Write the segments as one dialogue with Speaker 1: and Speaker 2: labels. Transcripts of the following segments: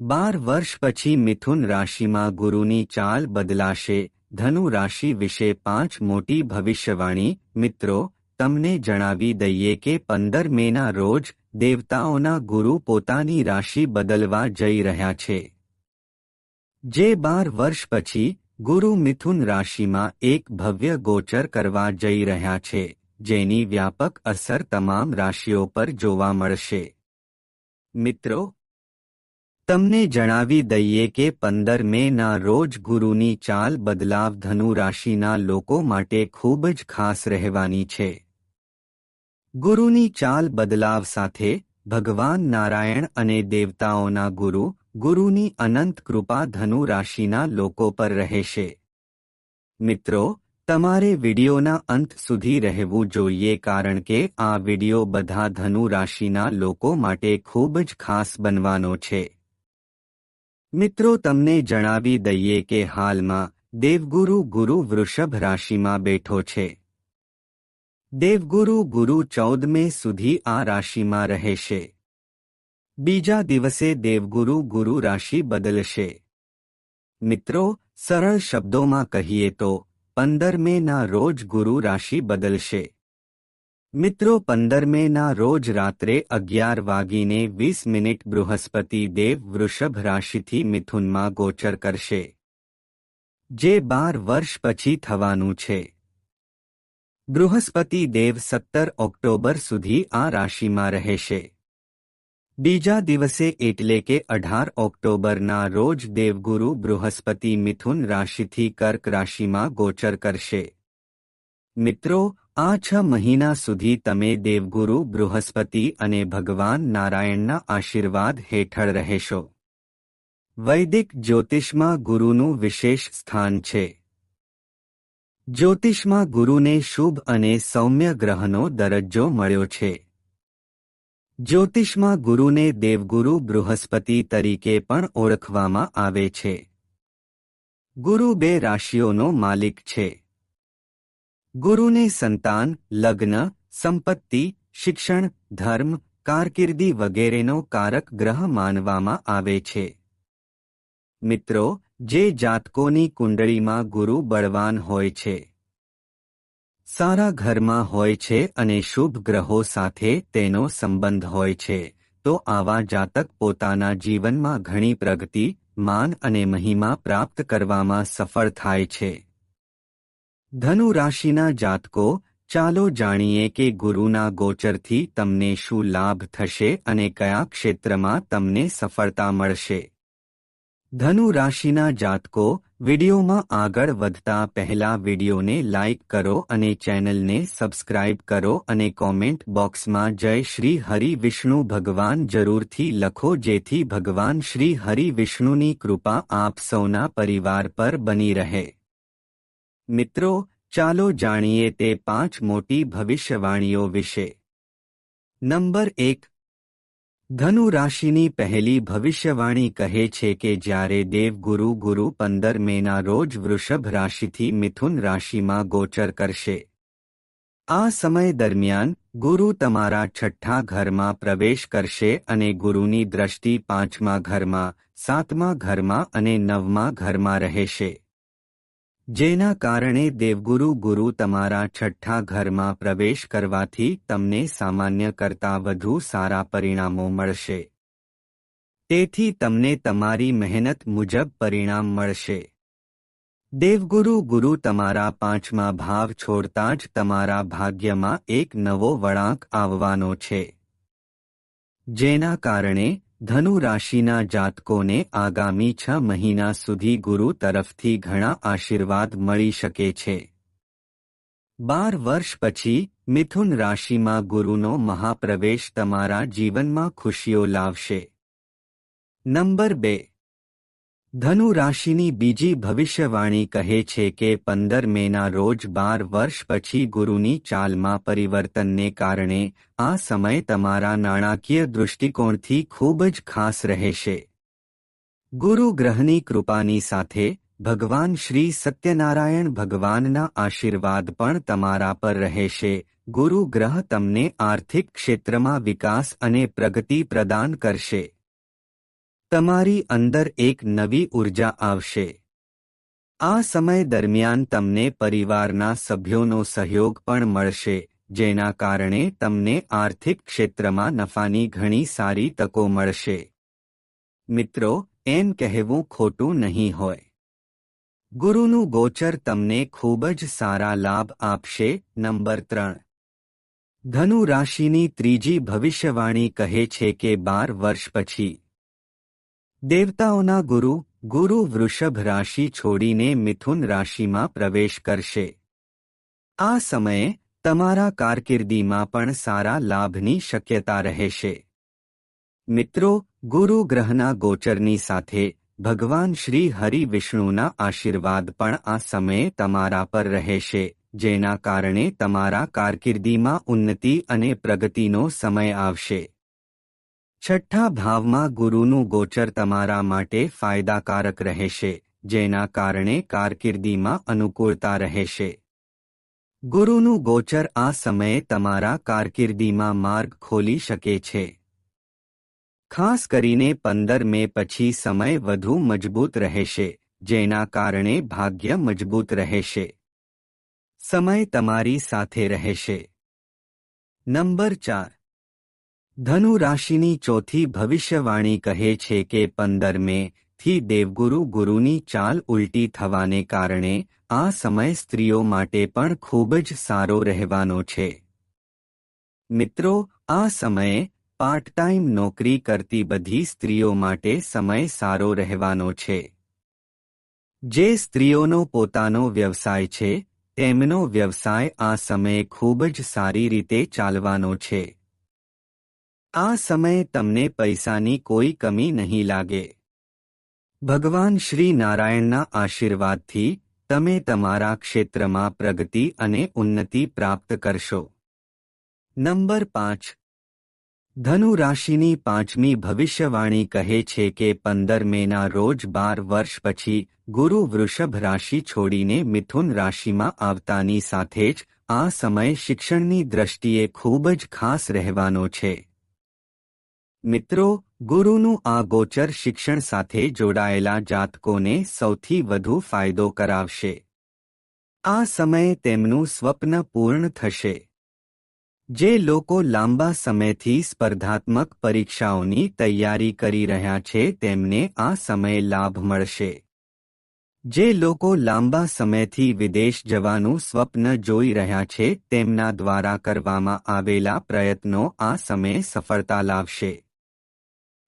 Speaker 1: બાર વર્ષ પછી મિથુન રાશિમાં ગુરુની ચાલ બદલાશે, ધનુ રાશિ વિશે પાંચ મોટી ભવિષ્યવાણી. મિત્રો, તમને જણાવી દઈએ કે પંદર મેના રોજ દેવતાઓના ગુરુ પોતાની રાશિ બદલવા જઈ રહ્યા છે. જે બાર વર્ષ પછી ગુરુ મિથુન રાશિમાં એક ભવ્ય ગોચર કરવા જઈ રહ્યા છે, જેની વ્યાપક અસર તમામ રાશિઓ પર જોવા મળશે. મિત્રો તમને જણાવી દઈએ કે પંદર મેના રોજ ગુરુની ચાલ બદલાવ ધનુ રાશિના લોકો માટે ખૂબ જ ખાસ રહેવાની છે. ગુરુની ચાલ બદલાવ સાથે ભગવાન નારાયણ અને દેવતાઓના ગુરુ, ગુરુની અનંત કૃપા ધનુ રાશિના લોકો પર રહેશે. મિત્રો, તમારે વિડિયોના અંત સુધી રહેવું જોઈએ કારણ કે આ વિડિયો બધા ધનુ રાશિના લોકો માટે ખૂબ જ ખાસ બનવાનો છે. મિત્રો, તમને જણાવી દઈએ કે હાલમાં દેવગુરુ ગુરુ વૃષભ રાશિમાં બેઠો છે. દેવગુરુ ગુરુ ચૌદ મે સુધી આ રાશિમાં રહેશે બીજા દિવસે દેવગુરુ ગુરુ રાશિ બદલશે. મિત્રો, સરળ શબ્દોમાં કહીએ તો પંદર મેના રોજ ગુરુ રાશિ બદલશે. મિત્રો પંદર મેના રોજ રાત્રે અગિયાર વાગીને વીસ મિનિટ બૃહસ્પતિ દેવ વૃષભ રાશિથી મિથુનમાં ગોચર કરશે. જે બાર વર્ષ પછી થવાનું છે. બૃહસ્પતિ દેવ સત્તર ઓક્ટોબર સુધી આ રાશિમાં રહેશે. બીજા દિવસે એટલે કે અઢાર ઓક્ટોબરના રોજ દેવગુરુ બૃહસ્પતિ મિથુન રાશિથી કર્ક રાશિમાં ગોચર કરશે. મિત્રો આ છ મહિના સુધી તમે દેવગુરુ, બૃહસ્પતિ અને ભગવાન નારાયણના આશીર્વાદ હેઠળ રહેશો. વૈદિક જ્યોતિષમાં ગુરુનું વિશેષ સ્થાન છે. જ્યોતિષમાં ગુરુને શુભ અને સૌમ્ય ગ્રહનો દરજ્જો મળ્યો છે. જ્યોતિષમાં ગુરુને દેવગુરુ, બૃહસ્પતિ તરીકે પણ ઓળખવામાં આવે છે. ગુરુ બે રાશિઓનો માલિક છે. ગુરુને સંતાન, લગ્ન, સંપત્તિ, શિક્ષણ, ધર્મ, કારકિર્દી વગેરેનો કારક ગ્રહ માનવામાં આવે છે. મિત્રો, જે જાતકોની કુંડળીમાં ગુરુ બળવાન હોય છે. સારા ઘરમાં હોય છે અને શુભ ગ્રહો સાથે તેનો સંબંધ હોય છે, તો આવા જાતક પોતાના જીવનમાં ઘણી પ્રગતિ, માન અને મહિમા પ્રાપ્ત કરવામાં સફળ થાય છે. ધનુ રાશિના જાતકો, ચાલો જાણીએ કે ગુરુના ગોચરથી તમને શું લાભ થશે અને કયા ક્ષેત્રમાં તમને સફળતા મળશે. ધનુ રાશિના જાતકો, વિડિયોમાં આગળ વધતા પહેલા વિડિયોને લાઇક કરો અને ચેનલને સબસ્ક્રાઇબ કરો અને કોમેન્ટ બોક્સમાં જય શ્રી હરિ વિષ્ણુ ભગવાન જરૂરથી લખો જેથી ભગવાન શ્રી હરિ વિષ્ણુની કૃપા આપ સૌના પરિવાર પર બની રહે. મિત્રો, ચાલો જાણીએ તે પાંચ મોટી ભવિષ્યવાણીઓ વિશે. નંબર એક. ધનુ રાશિની પહેલી ભવિષ્યવાણી કહે છે કે જ્યારે દેવગુરુ ગુરુ પંદર મેના રોજ વૃષભ રાશિથી મિથુન રાશિમાં ગોચર કરશે. આ સમય દરમિયાન ગુરુ તમારા છઠ્ઠા ઘરમાં પ્રવેશ કરશે અને ગુરુની દ્રષ્ટિ પાંચમા ઘરમાં, સાતમા ઘરમાં અને નવમા ઘરમાં રહેશે. જેના કારણે દેવગુરુ ગુરુ તમારા છઠ્ઠા ઘરમાં પ્રવેશ કરવાથી તમને સામાન્ય કરતાં વધુ સારા પરિણામો મળશે. તેથી તમને તમારી મહેનત મુજબ પરિણામ મળશે. દેવગુરુ ગુરુ તમારા પાંચમા ભાવ છોડતા જ તમારા ભાગ્યમાં એક નવો વળાંક આવવાનો છે. જેના કારણે ધનુ રાશિના જાતકોને આગામી છ મહિના સુધી ગુરુ તરફથી ઘણા આશીર્વાદ મળી શકે છે. બાર વર્ષ પછી, મિથુન રાશિમાં ગુરુનો મહાપ્રવેશ તમારા જીવનમાં ખુશીઓ લાવશે. નંબર બે ધનુ રાશિની બીજી ભવિષ્યવાણી કહે છે કે પંદર મેના રોજ બાર વર્ષ પછી ગુરુની ચાલમાં પરિવર્તનને કારણે આ સમય તમારા નાણાકીય દૃષ્ટિકોણથી ખૂબ જ ખાસ રહેશે. ગુરુ ગ્રહની કૃપાની સાથે ભગવાન શ્રી સત્યનારાયણ ભગવાનના આશીર્વાદ પણ તમારા પર રહેશે. ગુરુ ગ્રહ તમને આર્થિક ક્ષેત્રમાં વિકાસ અને પ્રગતિ પ્રદાન કરશે. તમારી અંદર એક નવી ઊર્જા આવશે. આ સમય દરમિયાન તમને પરિવારના સભ્યોનો સહયોગ પણ મળશે, જેના કારણે તમને આર્થિક ક્ષેત્રમાં નફાની ઘણી સારી તકો મળશે. મિત્રો, એમ કહેવું ખોટું નહીં હોય. ગુરુનું ગોચર તમને ખૂબ જ સારા લાભ આપશે, નંબર ત્રણ. ધનુ રાશિની ત્રીજી ભવિષ્યવાણી કહે છે કે બાર વર્ષ પછી. દેવતાઓના ગુરુ ગુરુ વૃષભ રાશિ છોડીને મિથુન રાશિમાં પ્રવેશ કરશે. આ સમયે તમારા કારકિર્દીમાં પણ સારા લાભની શક્યતા રહેશે. મિત્રો, ગુરુ ગ્રહના ગોચરની સાથે ભગવાન શ્રી હરિ વિષ્ણુના આશીર્વાદ પણ આ સમયે તમારા પર રહેશે, જેના કારણે તમારા કારકિર્દીમાં ઉન્નતિ અને પ્રગતિનો સમય આવશે. છઠ્ઠા ભાવમાં ગુરુનું ગોચર તમારા માટે ફાયદાકારક રહેશે, જેના કારણે કારકિર્દીમાં અનુકૂળતા રહેશે. ગુરુનું ગોચર આ સમયે તમારા કારકિર્દીમાં માર્ગ ખોલી શકે છે. ખાસ કરીને પંદર મે પછી સમય વધુ મજબૂત રહેશે, જેના કારણે ભાગ્ય મજબૂત રહેશે. સમય તમારી સાથે રહેશે. નંબર ચાર. ધનુ રાશિની ચોથી ભવિષ્યવાણી કહે છે કે પંદર મે થી દેવગુરુ ગુરુની ચાલ ઉલટી થવાને કારણે આ સમય સ્ત્રીઓ માટે પણ ખૂબ જ સારો રહેવાનો છે. મિત્રો, આ સમયે પાર્ટ ટાઈમ નોકરી કરતી બધી સ્ત્રીઓ માટે સમય સારો રહેવાનો છે. જે સ્ત્રીઓનો પોતાનો વ્યવસાય છે, તેમનો વ્યવસાય આ સમયે ખૂબ જ સારી રીતે ચાલવાનો છે. આ સમયે તમને પૈસાની કોઈ કમી નહીં લાગે. ભગવાન શ્રી નારાયણના આશીર્વાદથી તમે તમારા ક્ષેત્રમાં પ્રગતિ અને ઉન્નતિ પ્રાપ્ત કરશો. નંબર પાંચ. ધનુ રાશિની પાંચમી ભવિષ્યવાણી કહે છે કે પંદર મેના રોજ બાર વર્ષ પછી ગુરુ વૃષભ રાશિ છોડીને મિથુન રાશિમાં આવતાની સાથે જ આ સમય શિક્ષણની દ્રષ્ટિએ ખૂબ જ ખાસ રહેવાનો છે. મિત્રો, ગુરુનું આ ગોચર શિક્ષણ સાથે જોડાયેલા જાતકોને સૌથી વધુ ફાયદો કરાવશે. આ સમયે તેમનું સ્વપ્ન પૂર્ણ થશે. જે લોકો લાંબા સમયથી સ્પર્ધાત્મક પરીક્ષાઓની તૈયારી કરી રહ્યા છે, તેમને આ સમય લાભ મળશે. જે લોકો લાંબા સમયથી વિદેશ જવાનું સ્વપ્ન જોઈ રહ્યા છે, તેમના દ્વારા કરવામાં આવેલા પ્રયત્નો આ સમયે સફળતા લાવશે.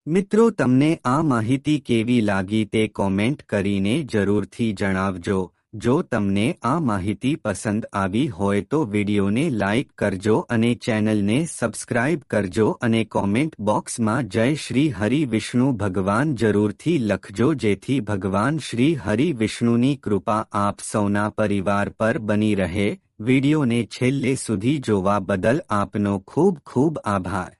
Speaker 1: મિત્રો, તમને આ માહિતી કેવી લાગી તે કોમેન્ટ કરીને જરૂરથી જણાવજો. જો તમને આ માહિતી પસંદ આવી હોય તો વિડીયોને લાઇક કરજો અને ચેનલને સબસ્ક્રાઇબ કરજો અને કોમેન્ટ બોક્સમાં જય શ્રી હરિ વિષ્ણુ ભગવાન જરૂરથી લખજો, જેથી ભગવાન શ્રી હરિ વિષ્ણુની કૃપા આપ સૌના પરિવાર પર બની રહે. વિડીયોને છેલ્લે સુધી જોવા બદલ આપનો ખૂબ ખૂબ આભાર.